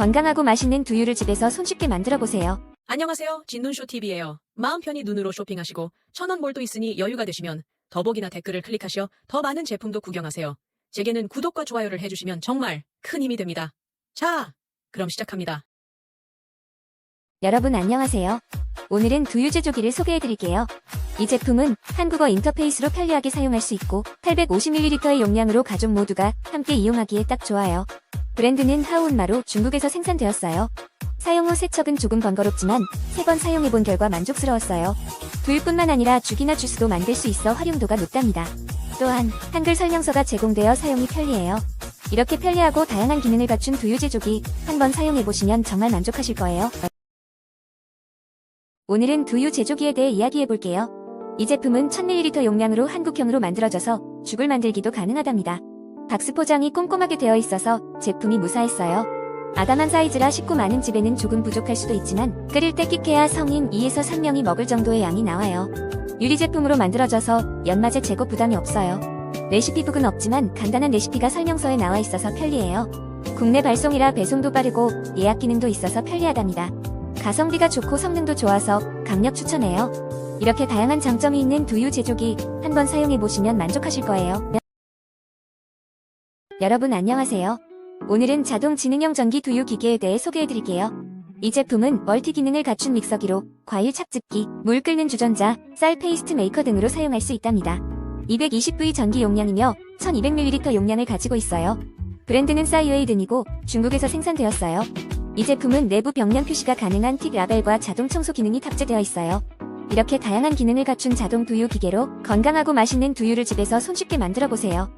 건강하고 맛있는 두유를 집에서 손쉽게 만들어 보세요. 안녕하세요. 진눈쇼TV예요. 마음 편히 눈으로 쇼핑하시고 천원 몰도 있으니 여유가 되시면 더보기나 댓글을 클릭하셔 더 많은 제품도 구경하세요. 제게는 구독과 좋아요를 해주시면 정말 큰 힘이 됩니다. 자, 그럼 시작합니다. 여러분 안녕하세요. 오늘은 두유 제조기를 소개해 드릴게요. 이 제품은 한국어 인터페이스로 편리하게 사용할 수 있고 850ml의 용량으로 가족 모두가 함께 이용하기에 딱 좋아요. 브랜드는 하우운마로 중국에서 생산되었어요. 사용 후 세척은 조금 번거롭지만 세 번 사용해 본 결과 만족스러웠어요. 두유뿐만 아니라 죽이나 주스도 만들 수 있어 활용도가 높답니다. 또한 한글 설명서가 제공되어 사용이 편리해요. 이렇게 편리하고 다양한 기능을 갖춘 두유 제조기 한번 사용해 보시면 정말 만족하실 거예요. 오늘은 두유 제조기에 대해 이야기해 볼게요. 이 제품은 1000ml 용량으로 한국형으로 만들어져서 죽을 만들기도 가능하답니다. 박스 포장이 꼼꼼하게 되어 있어서 제품이 무사했어요. 아담한 사이즈라 식구 많은 집에는 조금 부족할 수도 있지만 끓일 때 끽해야 성인 2에서 3명이 먹을 정도의 양이 나와요. 유리 제품으로 만들어져서 연마제 제거 부담이 없어요. 레시피북은 없지만 간단한 레시피가 설명서에 나와 있어서 편리해요. 국내 발송이라 배송도 빠르고 예약 기능도 있어서 편리하답니다. 가성비가 좋고 성능도 좋아서 강력 추천해요. 이렇게 다양한 장점이 있는 두유 제조기 한번 사용해 보시면 만족하실 거예요. 여러분 안녕하세요. 오늘은 자동 지능형 전기 두유 기계에 대해 소개해 드릴게요. 이 제품은 멀티 기능을 갖춘 믹서기로 과일 착즙기, 물 끓는 주전자, 쌀 페이스트 메이커 등으로 사용할 수 있답니다. 220V 전기 용량이며 1200ml 용량을 가지고 있어요. 브랜드는 싸이웨이든이고 중국에서 생산되었어요. 이 제품은 내부 벽면 표시가 가능한 틱 라벨과 자동 청소 기능이 탑재되어 있어요. 이렇게 다양한 기능을 갖춘 자동 두유 기계로 건강하고 맛있는 두유를 집에서 손쉽게 만들어 보세요.